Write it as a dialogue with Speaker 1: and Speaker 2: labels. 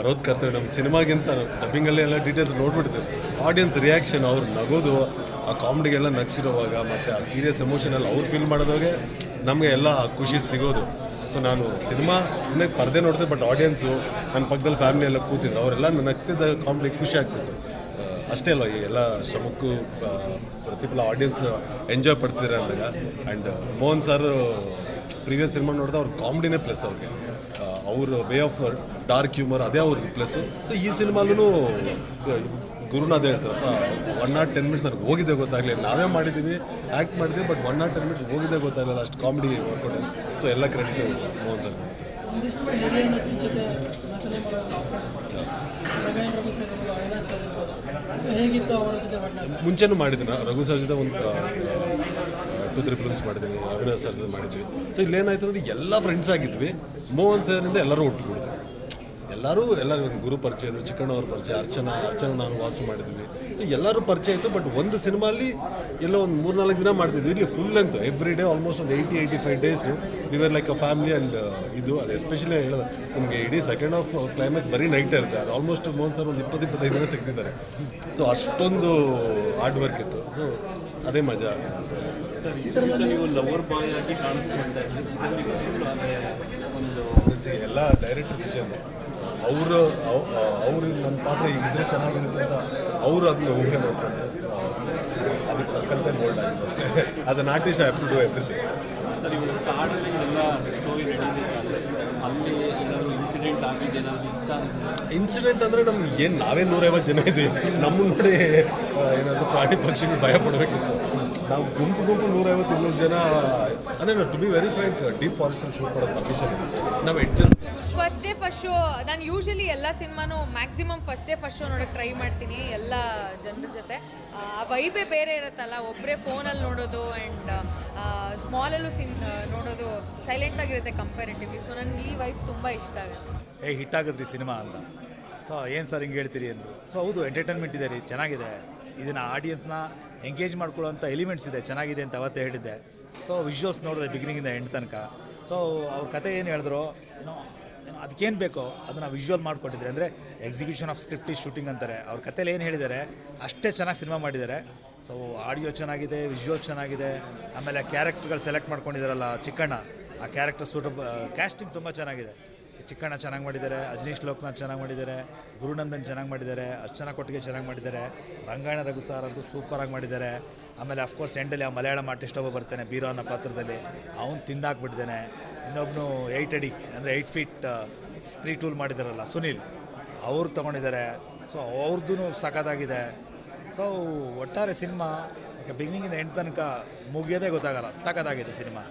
Speaker 1: ಬರೋದು ಕರ್ತವೆ ನಮ್ಮ ಸಿನಿಮಾಗಿಂತ ಡಬ್ಬಿಂಗಲ್ಲೇ ಎಲ್ಲ ಡೀಟೇಲ್ಸ್ ನೋಡ್ಬಿಡ್ತೀವಿ ಆಡಿಯನ್ಸ್ ರಿಯಾಕ್ಷನ್ ಅವ್ರು ನಗೋದು, ಆ ಕಾಮಿಡಿಗೆಲ್ಲ ನಗ್ತಿರೋವಾಗ ಮತ್ತು ಆ ಸೀರಿಯಸ್ ಎಮೋಷನಲ್ ಅವ್ರು ಫೀಲ್ ಮಾಡೋದಾಗೆ ನಮಗೆ ಎಲ್ಲ ಖುಷಿ ಸಿಗೋದು. ಸೊ ನಾನು ಸಿನಿಮಾ ಸುಮ್ಮನೆ ಪರದೆ ನೋಡ್ದೆ ಬಟ್ ಆಡಿಯನ್ಸು ನನ್ನ ಪಕ್ಕದಲ್ಲಿ ಫ್ಯಾಮಿಲಿ ಎಲ್ಲ ಕೂತಿದ್ರು. ಅವರೆಲ್ಲ ನಗ್ತಿದ್ದ ಕಾಮಿಡಿ ಖುಷಿ ಆಗ್ತಿತ್ತು. ಅಷ್ಟೇ ಅಲ್ಲ ಈ ಎಲ್ಲ ಶ್ರಮಕ್ಕೂ ಪ್ರತಿಫಲ ಆಡಿಯನ್ಸ್ ಎಂಜಾಯ್ ಪಡ್ತಿದ್ದಾರೆ ಅಂದಾಗ. And Mohan sir previous cinema ನೋಡಿದ್ರೆ ಅವ್ರ ಕಾಮಿಡಿನೇ ಪ್ಲಸ್ ಅವ್ರಿಗೆ. ಅವ್ರ ವೇ ಆಫ್ ಡಾರ್ಕ್ ಹ್ಯೂಮರ್ ಅದೇ ಅವ್ರಿಗೆ ಪ್ಲಸ್ಸು ಸೊ ಈ ಸಿನಿಮಾಲೂ ಗುರುನಾഥ್ ಹೇಳ್ತಾರಪ್ಪ ಒನ್ ನಾಟ್ ಟೆನ್ ಮಿನಿಟ್ಸ್ ನನಗೆ ಹೋಗಿದೆ ಗೊತ್ತಾಗಲಿಲ್ಲ. ನಾವೇ ಮಾಡಿದ್ದೀವಿ ಆ್ಯಕ್ಟ್ ಮಾಡಿದ್ವಿ but one not ten minutes ಹೋಗಿದೆ ಗೊತ್ತಾಗಲಿಲ್ಲ. ಅಷ್ಟು ಕಾಮಿಡಿ ವರ್ಕೌಟ್ ಸೊ ಎಲ್ಲ ಕ್ರೆಡಿಟ್ ಮೋಹನ್ ಸರ್ ಮುಂಚೆನೂ ಮಾಡಿದ್ದೀನಿ ರಘು ಸರ್ ಜೊತೆ ಒಂದು ಟೂ ತ್ರೀ ಫಿಲ್ಮ್ಸ್ ಮಾಡಿದ್ದೀನಿ ಅಭಿನಯ ಸರ್ ಮಾಡಿದ್ವಿ. ಸೊ ಇಲ್ಲೇನಾಯ್ತು ಅಂದರೆ ಎಲ್ಲ ಫ್ರೆಂಡ್ಸ್ ಆಗಿದ್ವಿ. ಮೋಹನ್ ಸರ್ನಿಂದ ಎಲ್ಲರೂ ಒಟ್ಟುಬಿಡ್ತೀವಿ ಎಲ್ಲರೂ ಎಲ್ಲರೂ ಒಂದು ಗುರು ಪರಿಚಯ ಇದ್ರು ಚಿಕ್ಕಣ್ಣವ್ರ ಪರಿಚಯ, ಅರ್ಚನಾ ಅರ್ಚನಾ ನಾನು ವಾಸು ಮಾಡಿದ್ವಿ. ಸೊ ಎಲ್ಲರೂ ಪರಿಚಯ ಇತ್ತು ಬಟ್ ಒಂದು ಸಿನಿಮಾಲಿ ಎಲ್ಲೋ ಒಂದು ಮೂರ್ನಾಲ್ಕು ದಿನ ಮಾಡ್ತಿದ್ವಿ. ಇಲ್ಲಿ full length every day almost ಒಂದು eighty eighty five days we were like a family and ಇದು, ಅದು ಎಸ್ಪೆಷಲಿ ಹೇಳೋದು, ನಮಗೆ ಇಡೀ ಸೆಕೆಂಡ್ ಆಫ್ ಕ್ಲೈಮ್ಯಾಕ್ಸ್ ಬರೀ ನೈಟ್ ಇರುತ್ತೆ. ಅದು ಆಲ್ಮೋಸ್ಟ್ ಮೋಹನ್ ಸರ್ ಒಂದು ಇಪ್ಪತ್ತು, ಇಪ್ಪತ್ತೈದು ದಿನ ತೆಗೆದಿದ್ದಾರೆ. ಸೊ ಅಷ್ಟೊಂದು ಹಾರ್ಡ್ ವರ್ಕ್ ಇತ್ತು. ಸೊ ಅದೇ ಮಜಾ.
Speaker 2: ನೀವು ಲವರ್ ಬಾಯ್ ಆಗಿ ಕಾಣಿಸ್ಕೊಳ್ತಾ
Speaker 1: ಎಲ್ಲ ಡೈರೆಕ್ಟ್ ವಿಷನ್ ಅವರು ಅವರು ನನ್ನ ಪಾತ್ರ ಹೀಗಿದ್ರೆ ಚೆನ್ನಾಗಿರುತ್ತೆ ಅಂತ ಅವರು ಅದನ್ನ ಊಹೆ ಮಾಡ್ಕೊಂಡು ಅದಕ್ಕೆ ತಕ್ಕಂತೆ ಬೋಲ್ಡ್ ಆಗಿದೆ ಅಷ್ಟೇ. As an artist I have to do everything
Speaker 2: sir ಇವಾಗ ಕಾಡಲ್ಲಿ ಎಲ್ಲ ಸ್ಟೋರಿ ಅಲ್ಲಿ ಇನ್ಸಿಡೆಂಟ್ ಆಗಿದೆ ಏನಾದರೂ
Speaker 1: ಇನ್ಸಿಡೆಂಟ್ ಅಂದರೆ ನಮ್ಗೆ ಏನು ನಾವೇ ನೂರೈವತ್ತು ಜನ ಇದ್ದೀವಿ ನಮ್ಮ ನೋಡಿ ಏನಾದರೂ ಪ್ರಾಣಿ ಪಕ್ಷಿಗಳು ಭಯ ಪಡಬೇಕಿತ್ತು. ನಾವು ಗುಂಪು ಗುಂಪು ನೂರೈವತ್ತು ಇನ್ನೂರು ಜನ ಅಂದರೆ to be very fright deep ಫಾರೆಸ್ಟಲ್ಲಿ shoot ಮಾಡೋದು ಪರ್ಮಿಷನ್ ನಾವು adjust
Speaker 3: first day first show ನಾನು ಯೂಶಲಿ ಎಲ್ಲ ಸಿನಿಮಾನು maximum first day first show ನೋಡೋಕೆ ಟ್ರೈ ಮಾಡ್ತೀನಿ ಎಲ್ಲ ಜನರ ಜೊತೆ. ಆ ವೈಬೇ ಬೇರೆ ಇರುತ್ತಲ್ಲ ಒಬ್ಬರೇ ಫೋನಲ್ಲಿ ನೋಡೋದು ಆ್ಯಂಡ್ ಸ್ಮಾಲಲ್ಲೂ ಸಿನ್ ನೋಡೋದು ಸೈಲೆಂಟಾಗಿರುತ್ತೆ ಕಂಪೇರಿಟಿವ್ಲಿ ಸೊ ನನಗೆ ಈ ವೈಬ್ ತುಂಬ ಇಷ್ಟ ಆಗುತ್ತೆ.
Speaker 4: ಹೇಗೆ ಹಿಟ್ ಆಗಿದ್ರಿ ಸಿನಿಮಾ ಅಂತ. ಸೊ ಏನು ಸರ್ ಹಿಂಗೆ ಹೇಳ್ತೀರಿ ಅಂದರು. ಸೊ ಹೌದು ಎಂಟರ್ಟೈನ್ಮೆಂಟ್ ಇದೆ ರೀ, ಚೆನ್ನಾಗಿದೆ. ಇದನ್ನು ಆಡಿಯನ್ಸ್ನ ಎಂಗೇಜ್ ಮಾಡ್ಕೊಳ್ಳೋಂಥ ಎಲಿಮೆಂಟ್ಸ್ ಇದೆ, ಚೆನ್ನಾಗಿದೆ ಅಂತ ಅವತ್ತೇ ಹೇಳಿದ್ದೆ. ಸೊ ವಿಜುವಲ್ಸ್ ನೋಡಿದೆ ಬಿಗಿನಿಂಗಿಂದ ಎಂಡ್ ತನಕ. ಸೊ ಅವ್ರ ಕತೆ ಏನು ಹೇಳಿದ್ರು, ಏನೋ ಅದಕ್ಕೇನು ಬೇಕೋ ಅದನ್ನು ವಿಜುವಲ್ ಮಾಡಿಕೊಟ್ಟಿದ್ರೆ, ಅಂದರೆ execution of script is shooting ಅಂತಾರೆ. ಅವ್ರ ಕತೆಯಲ್ಲಿ ಏನು ಹೇಳಿದ್ದಾರೆ ಅಷ್ಟೇ ಚೆನ್ನಾಗಿ ಸಿನಿಮಾ ಮಾಡಿದ್ದಾರೆ ಸೊ ಆಡಿಯೋ ಚೆನ್ನಾಗಿದೆ ವಿಜುವಲ್ ಚೆನ್ನಾಗಿದೆ, ಆಮೇಲೆ ಕ್ಯಾರೆಕ್ಟರ್ಗಳು ಸೆಲೆಕ್ಟ್ ಮಾಡ್ಕೊಂಡಿದ್ದಾರಲ್ಲ ಚಿಕ್ಕಣ್ಣ, ಆ ಕ್ಯಾರೆಕ್ಟರ್ ಸೂಟಬ್ ಕ್ಯಾಸ್ಟಿಂಗ್ ತುಂಬ ಚೆನ್ನಾಗಿದೆ. ಚಿಕ್ಕಣ್ಣ ಚೆನ್ನಾಗಿ ಮಾಡಿದ್ದಾರೆ, ಅಜನೀಶ್ ಲೋಕನಾಥ್ ಚೆನ್ನಾಗಿ ಮಾಡಿದ್ದಾರೆ, ಗುರುನಂದನ್ ಚೆನ್ನಾಗಿ ಮಾಡಿದ್ದಾರೆ, ಅರ್ಚನಾ ಕೊಟ್ಟಿಗೆ ಚೆನ್ನಾಗಿ ಮಾಡಿದ್ದಾರೆ, ರಂಗಾಯಣ ರಘು ಸಾರ್ ಅಂತೂ ಸೂಪರಾಗಿ ಮಾಡಿದ್ದಾರೆ. ಆಮೇಲೆ ಅಫ್ಕೋರ್ಸ್ ಎಂಡಲ್ಲಿ ಆ ಮಲಯಾಳಂ ಆರ್ಟಿಸ್ಟ್ ಒಬ್ಬ ಬರ್ತಾನೆ, ಬೀರೋ ಅನ್ನೋ ಪಾತ್ರದಲ್ಲಿ. ಅವ್ನು ತಿಂದಾಕ್ಬಿಟ್ಟಿದ್ದಾನೆ. ಇನ್ನೊಬ್ಬನು ಏಯ್ಟ್ ಅಡಿ, ಅಂದರೆ ಏಯ್ಟ್ ಫೀಟ್ ಸ್ತ್ರೀ ಟೂಲ್ ಮಾಡಿದಾರಲ್ಲ ಸುನೀಲ್. ಅವ್ರು ತೊಗೊಂಡಿದ್ದಾರೆ. ಸೊ ಅವ್ರದ್ದು ಸಖತ್ತಾಗಿದೆ. ಸೊ ಒಟ್ಟಾರೆ ಸಿನಿಮಾ ಬಿಗ್ನಿಂಗಿಂದ ಎಂಟು ತನಕ ಮುಗಿಯೋದೇ ಗೊತ್ತಾಗಲ್ಲ, ಸಖತ್ತಾಗಿದೆ ಸಿನಿಮಾ